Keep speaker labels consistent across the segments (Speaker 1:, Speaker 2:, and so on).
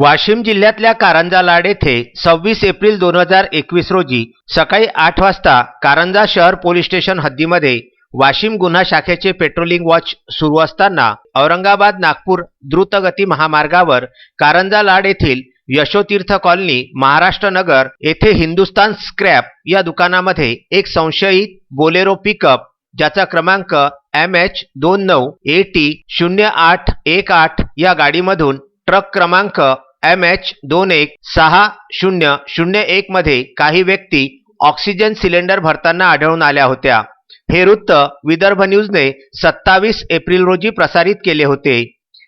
Speaker 1: वाशिम जिल्ह्यातल्या कारंजा लाड येथे सव्वीस एप्रिल दोन हजार एकवीस रोजी सकाळी आठ वाजता कारंजा शहर पोलीस स्टेशन हद्दीमध्ये वाशिम गुन्हा शाखेचे पेट्रोलिंग वॉच सुरू असताना औरंगाबाद नागपूर द्रुतगती महामार्गावर कारंजा लाड येथील यशोतीर्थ कॉलनी महाराष्ट्र नगर येथे हिंदुस्तान स्क्रॅप या दुकानामध्ये एक संशयित बोलेरो पिकअप ज्याचा क्रमांक एम एच दोन नऊ ए टी शून्य आठ एक आठ या गाडीमधून ट्रक क्रमांक एम एच दोन एक सहा शून्य शून्य एकमध्ये काही व्यक्ती ऑक्सिजन सिलेंडर भरताना आढळून आल्या होत्या. हे वृत्त विदर्भ न्यूजने सत्तावीस एप्रिल रोजी प्रसारित केले होते.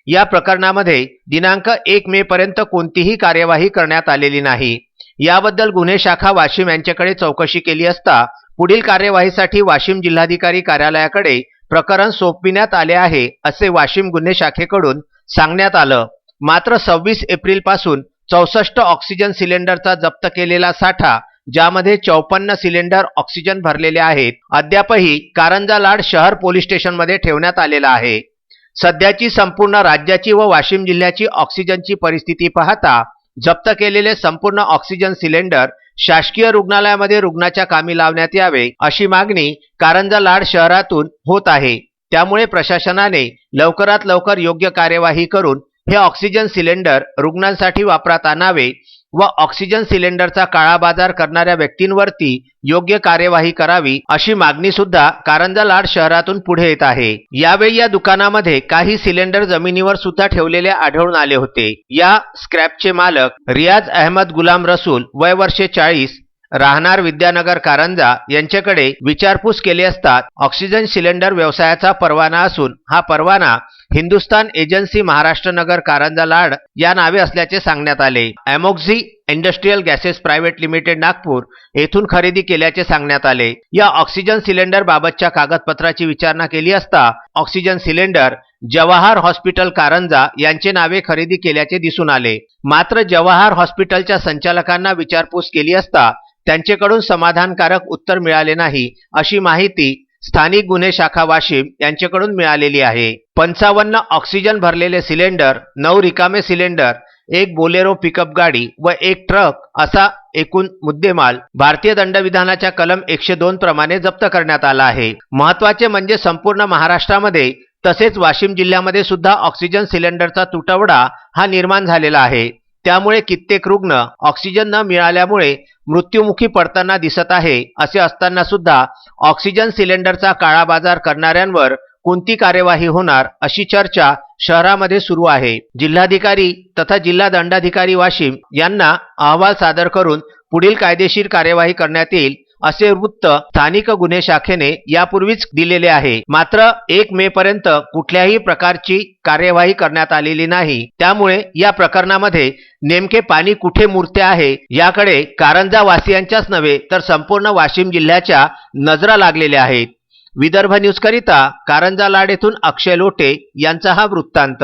Speaker 1: या प्रकरणामध्ये दिनांक एक मे पर्यंत कोणतीही कार्यवाही करण्यात आलेली नाही. याबद्दल गुन्हे शाखा वाशिम यांच्याकडे चौकशी केली असता पुढील कार्यवाहीसाठी वाशिम जिल्हाधिकारी कार्यालयाकडे प्रकरण सोपविण्यात आले आहे असे वाशिम गुन्हे शाखेकडून सांगण्यात आलं. मात्र सव्वीस एप्रिलपासून चौसष्ट ऑक्सिजन सिलेंडरचा जप्त केलेला साठा ज्यामध्ये चौपन्न सिलेंडर ऑक्सिजन भरलेले आहेत अद्यापही कारंजा लाड शहर पोलीस स्टेशनमध्ये ठेवण्यात आलेला आहे. सध्याची संपूर्ण राज्याची व वाशिम जिल्ह्याची ऑक्सिजनची परिस्थिती पाहता जप्त केलेले संपूर्ण ऑक्सिजन सिलेंडर शासकीय रुग्णालयामध्ये रुग्णाच्या कामी लावण्यात यावे अशी मागणी कारंजा लाड शहरातून होत आहे. त्यामुळे प्रशासनाने लवकरात लवकर योग्य कार्यवाही करून हे ऑक्सिजन सिलेंडर रुग्णांसाठी वापरात आणावे व ऑक्सिजन सिलेंडरचा काळा बाजार करणाऱ्या व्यक्तींवरती योग्य कार्यवाही करावी अशी मागणी सुद्धा कारंजा लाड शहरातून पुढे येत आहे. यावेळी या दुकानामध्ये काही सिलेंडर जमिनीवर सुद्धा ठेवलेले आढळून आले होते. या स्क्रॅपचे मालक रियाज अहमद गुलाम रसूल वय वर्षे चाळीस राहणार विद्यानगर कारंजा यांच्याकडे विचारपूस केली असता ऑक्सिजन सिलेंडर व्यवसायाचा परवाना असून हा परवाना हिंदुस्तान एजन्सी महाराष्ट्र नगर कारंजा लाड या नावे असल्याचे सांगण्यात आले. Amoxy industrial gases private limited Nagpur येथून खरेदी केल्याचे सांगण्यात आले. या ऑक्सिजन सिलेंडर बाबतच्या कागदपत्राची विचारणा केली असता oxygen cylinder Jawahar hospital Karanja यांचे नावे खरेदी केल्याचे दिसून आले. मात्र जवाहर हॉस्पिटलच्या संचालकांना विचारपूस केली असता त्यांच्याकडून समाधानकारक उत्तर मिळाले नाही अशी माहिती स्थानिक गुन्हे शाखा वाशिम यांच्याकडून मिळालेली आहे. पंचावन्न ऑक्सिजन भरलेले सिलेंडर नऊ रिकामे सिलेंडर एक बोलेरो पिकअप गाडी व एक ट्रक असा एकूण मुद्देमाल भारतीय दंडविधानाच्या कलम एकशे दोन प्रमाणे जप्त करण्यात आला आहे. महत्त्वाचे म्हणजे संपूर्ण महाराष्ट्रामध्ये तसेच वाशिम जिल्ह्यामध्ये सुद्धा ऑक्सिजन सिलेंडरचा तुटवडा हा निर्माण झालेला आहे. त्यामुळे कित्येक रुग्ण ऑक्सिजन न मिळाल्यामुळे मृत्युमुखी पडताना दिसत आहे असे असताना सुद्धा ऑक्सिजन सिलेंडरचा काळाबाजार करणाऱ्यांवर कोणती कार्यवाही होणार अशी चर्चा शहरामध्ये सुरू आहे. जिल्हाधिकारी तथा जिल्हा दंडाधिकारी वाशिम यांना अहवाल सादर करून पुढील कायदेशीर कार्यवाही करण्यात येईल असे वृत्त स्थानिक गुन्हे शाखेने यापूर्वीच दिलेले आहे. मात्र एक मे पर्यंत कुठल्याही प्रकारची कार्यवाही करण्यात आलेली नाही. त्यामुळे या प्रकरणामध्ये नेमके पाणी कुठे मुरते आहे याकडे कारंजा वासियांच्याच नव्हे तर संपूर्ण वाशिम जिल्ह्याच्या नजरा लागलेल्या आहेत. विदर्भ न्यूज करिता कारंजा लाड येथून अक्षय लोटे यांचा हा वृत्तांत.